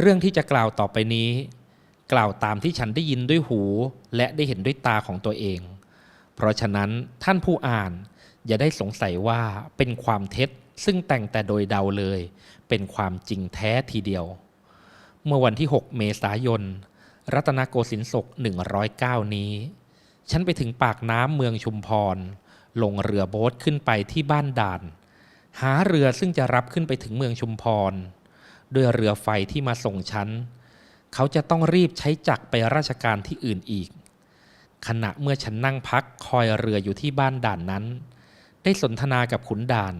เรื่องที่จะกล่าวต่อไปนี้ กล่าวตามที่ฉันได้ยินด้วยหู และได้เห็นด้วยตาของตัวเอง เพราะฉะนั้นท่านผู้อ่านอย่าได้สงสัยว่าเป็นความเท็จซึ่งแต่งแต่โดยเดาเลย เป็นความจริงแท้ทีเดียว เมื่อวันที่ 6 เมษายน รัตนโกสินทร์ศก 109 นี้ ฉันไปถึงปากน้ำเมืองชุมพร ลงเรือโบ๊ทขึ้นไปที่บ้านด่าน หาเรือซึ่งจะรับขึ้นไปถึงเมืองชุมพร ด้วยเรือไฟที่มาส่งฉัน เขาจะต้องรีบใช้จักรไปราชการที่อื่นอีก ขณะเมื่อฉันนั่งพักคอยเรืออยู่ที่บ้านด่านนั้น ได้สนทนากับขุนด่าน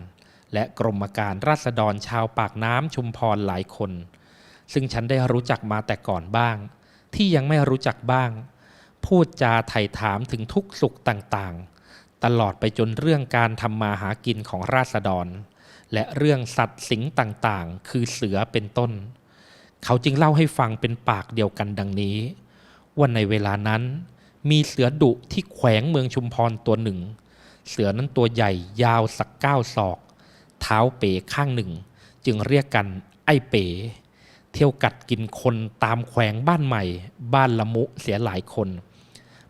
และกรมการราษฎรชาวปากน้ำชุมพรหลายคน ซึ่งฉันได้รู้จักมาแต่ก่อนบ้าง ที่ยังไม่รู้จักบ้าง พูดจาไถ่ถามถึงทุกสุขต่างๆ ตลอดไปจนเรื่องการทำมาหากินของราษฎร และเรื่องสัตว์สิงต่างๆ คือเสือเป็นต้น เขาจึงเล่าให้ฟังเป็นปากเดียวกันดังนี้ ว่าในเวลานั้น มีเสือดุที่แขวงเมืองชุมพรตัวหนึ่ง เสือนั้นตัวใหญ่ยาวสักเก้าศอก เท้าเป๋ข้างหนึ่ง จึงเรียกกันไอ้เป๋ เที่ยวกัดกินคนตามแขวงบ้านใหม่ บ้านละมุเสียหลายคน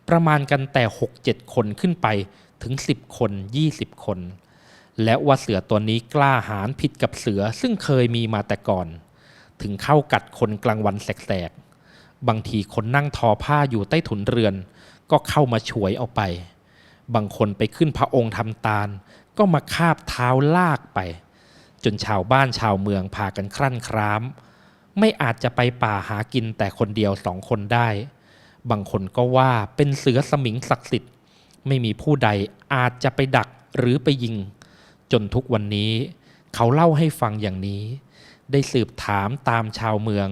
ประมาณกันแต่หกเจ็ดคนขึ้นไปถึงสิบคนยี่สิบคน และว่าเสือตัวนี้กล้าหาญผิดกับเสือซึ่งเคยมีมาแต่ก่อน ถึงเข้ากัดคนกลางวันแสกๆ บางทีคนนั่งทอผ้าอยู่ใต้ถุนเรือน ก็เข้ามาฉวยเอาไป บางคนไปขึ้นพระองค์ทำตาล ก็มาคาบเท้าลากไป จนชาวบ้านชาวเมืองพากันครั่นคราม ไม่อาจจะไปป่าหากินแต่คนเดียวสองคนได้ บางคนก็ว่าเป็นเสือสมิงศักดิ์สิทธิ์ ไม่มีผู้ใดอาจจะไปดักหรือไปยิง จนทุกวันนี้ เขาเล่าให้ฟังอย่างนี้ ได้สืบถามตามชาวเมือง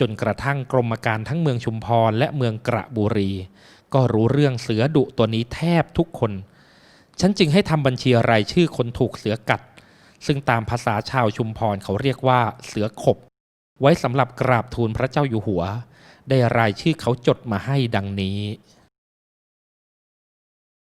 จนกระทั่งกรมการทั้งเมืองชุมพรและเมืองกระบุรี ก็รู้เรื่องเสือดุตัวนี้แทบทุกคน ฉันจึงให้ทำบัญชีรายชื่อคนถูกเสือกัด ซึ่งตามภาษาชาวชุมพรเขาเรียกว่าเสือขบ ไว้สำหรับกราบทูลพระเจ้าอยู่หัว ได้รายชื่อเขาจดมาให้ดังนี้